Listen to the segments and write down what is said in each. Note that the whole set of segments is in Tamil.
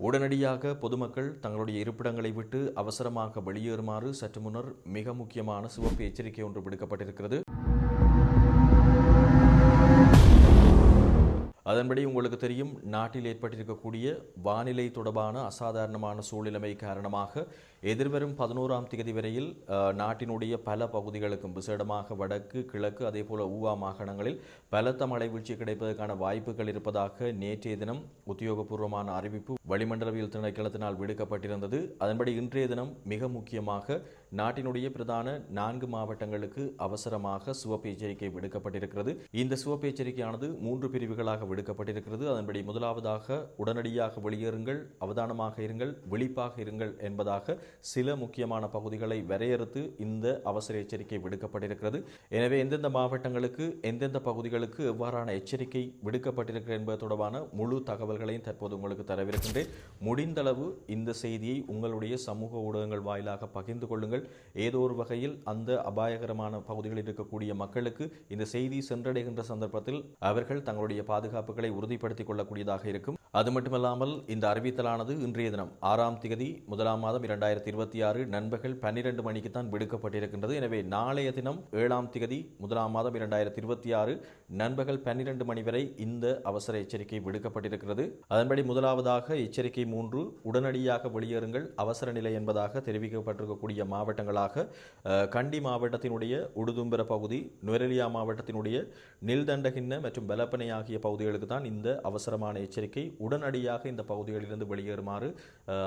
உடனடியாக பொதுமக்கள் தங்களுடைய இருப்பிடங்களை விட்டு அவசரமாக வெளியேறுமாறு சற்று முன்னர் மிக முக்கியமான சிவப்பு எச்சரிக்கை ஒன்று விடுக்கப்பட்டிருக்கிறது. அதன்படி உங்களுக்கு தெரியும் நாட்டில் ஏற்பட்டிருக்கக்கூடிய வானிலை தொடர்பான அசாதாரணமான சூழ்நிலைமை காரணமாக எதிர்வரும் பதினோராம் தேதி வரையில் நாட்டினுடைய பல பகுதிகளுக்கும் விசேடமாக வடக்கு கிழக்கு அதே போல ஊவா மாகாணங்களில் பலத்த மழை வீழ்ச்சி கிடைப்பதற்கான வாய்ப்புகள் இருப்பதாக நேற்றைய தினம் உத்தியோகபூர்வமான அறிவிப்பு வளிமண்டலவியல் திணைக்களத்தினால் விடுக்கப்பட்டிருந்தது. அதன்படி இன்றைய தினம் மிக முக்கியமாக நாட்டினுடைய பிரதான நான்கு மாவட்டங்களுக்கு அவசரமாக சிவப்பு எச்சரிக்கை விடுக்கப்பட்டிருக்கிறது. இந்த சிவப்பு எச்சரிக்கையானது மூன்று பிரிவுகளாக விடுக்கப்பட்டிருக்கிறது. அதன்படி முதலாவதாக உடனடியாக வெளியேறுங்கள் அவதானமாக இருங்கள் விழிப்பாக இருங்கள் என்பதாக சில முக்கியமான பகுதிகளை வரையறுத்து இந்த அவசர எச்சரிக்கை விடுக்கப்பட்டிருக்கிறது. எனவே எந்தெந்த மாவட்டங்களுக்கு எந்தெந்த பகுதிகளுக்கு எவ்வாறான எச்சரிக்கை விடுக்கப்பட்டிருக்கிறது என்பது தொடர்பான முழு தகவல்களையும் தற்போது உங்களுக்கு தரவிருக்கின்றேன். முடிந்தளவு இந்த செய்தியை உங்களுடைய சமூக ஊடகங்கள் வாயிலாக பகிர்ந்து கொள்ளுங்கள். ஏதோ ஒரு வகையில் அந்த அபாயகரமான பகுதிகளில் இருக்கக்கூடிய மக்களுக்கு இந்த செய்தி சென்றடைகின்ற சந்தர்ப்பத்தில் அவர்கள் தங்களுடைய பாதுகாப்புகளை உறுதிப்படுத்திக் கொள்ளக்கூடியதாக இருக்கும். அது மட்டுமல்லாமல் இந்த அறிவித்தலானது இன்றைய தினம் ஆறாம் திகதி முதலாம் மாதம் இரண்டாயிரத்தி இருபத்தி ஆறு நண்பகல் பன்னிரண்டு மணிக்கு தான் விடுக்கப்பட்டிருக்கின்றது. எனவே நாளைய தினம் ஏழாம் திகதி முதலாம் மாதம் இரண்டாயிரத்தி இருபத்தி ஆறு நண்பகல் பன்னிரண்டு மணி வரை இந்த அவசர எச்சரிக்கை விடுக்கப்பட்டிருக்கிறது. அதன்படி முதலாவதாக எச்சரிக்கை மூன்று உடனடியாக வெளியேறுங்கள் அவசர நிலை என்பதாக தெரிவிக்கப்பட்டிருக்கக்கூடிய மாவட்டங்களாக கண்டி மாவட்டத்தினுடைய உடுதும்பர பகுதி நுவரெலியா மாவட்டத்தினுடைய நில்தண்டகிண்ண மற்றும் பலப்பனை ஆகிய பகுதிகளுக்கு தான் இந்த அவசரமான எச்சரிக்கை உடனடியாக இந்த பகுதிகளிலிருந்து வெளியேறுமாறு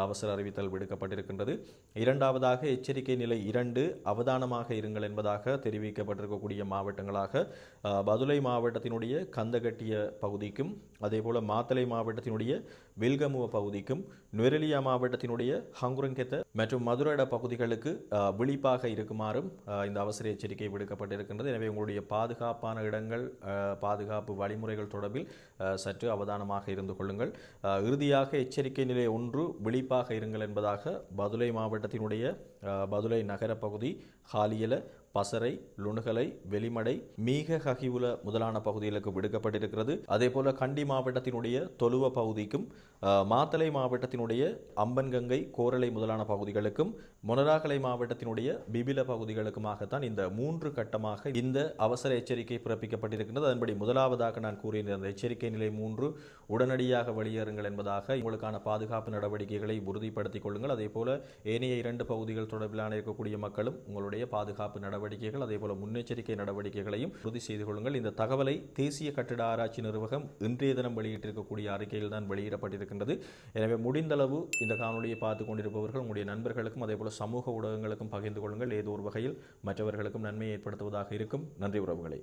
அவசர அறிவித்தல் விடுக்கப்பட்டிருக்கின்றது. இரண்டாவதாக எச்சரிக்கை நிலை இரண்டு அவதானமாக இருங்கள் என்பதாக தெரிவிக்கப்பட்டிருக்கக்கூடிய மாவட்டங்களாக பதுலை பதுளை மாவட்டத்தினுடைய கந்தகட்டிய பகுதிக்கும் அதேபோல மாத்தளை மாவட்டத்தினுடைய வில்கமுவ பகுதிக்கும் நுவரெலியா மாவட்டத்தினுடைய ஹங்குரங்கெத்த மற்றும் மதுரையிட பகுதிகளுக்கு விழிப்பாக இருக்குமாறும் இந்த அவசர எச்சரிக்கை விடுக்கப்பட்டிருக்கின்றது. எனவே உங்களுடைய பாதுகாப்பான இடங்கள் பாதுகாப்பு வழிமுறைகள் தொடர்பில் சற்று அவதானமாக இருந்து கொள்ளுங்கள். இறுதியாக எச்சரிக்கை நிலை ஒன்று விழிப்பாக இருங்கள் என்பதாக பதுளை மாவட்டத்தினுடைய பதுளை நகர பகுதி ஹாலியல பசறை லுணுகலை வெளிமடை மீக ஹகிவுல முதலான பகுதிகளுக்கு விடுக்கப்பட்டிருக்கிறது. அதே போல கண்டி மாவட்டத்தினுடைய தொலுவ பகுதிக்கும் மாத்தலை மாத்தளை மாவட்டத்தினுடைய அம்பன்கங்கை கோரளை முதலான பகுதிகளுக்கும் மொனராகலை மாவட்டத்தினுடைய பிபில பகுதிகளுக்குமாகத்தான் இந்த மூன்று கட்டமாக இந்த அவசர எச்சரிக்கை பிறப்பிக்கப்பட்டிருக்கின்றது. அதன்படி முதலாவதாக நான் கூறிய அந்த எச்சரிக்கை நிலை மூன்று உடனடியாக வெளியேறுங்கள் என்பதாக உங்களுக்கான பாதுகாப்பு நடவடிக்கைகளை உறுதிப்படுத்திக் கொள்ளுங்கள். அதே போல ஏனைய இரண்டு பகுதிகள் தொடர்பிலான இருக்கக்கூடிய மக்களும் உங்களுடைய பாதுகாப்பு நடவடிக்கைகள் அதே போல முன்னெச்சரிக்கை நடவடிக்கைகளையும் உறுதி செய்து கொள்ளுங்கள். இந்த தகவலை தேசிய கட்டிட ஆராய்ச்சி நிர்வாகம் இன்றைய தினம் வெளியிட்டிருக்கக்கூடிய அறிக்கையில் தான் வெளியிடப்பட்டிருக்கின்றது. எனவே முடிந்தளவு இந்த காணொலியை பார்த்து கொண்டிருப்பவர்கள் உங்களுடைய நண்பர்களுக்கும் அதே போல சமூக ஊடகங்களுக்கும் பகிர்ந்து கொள்ளுங்கள். ஏதோ ஒரு வகையில் மற்றவர்களுக்கும் நன்மை ஏற்படுத்துவதாக இருக்கும். நன்றி உறவுகளை.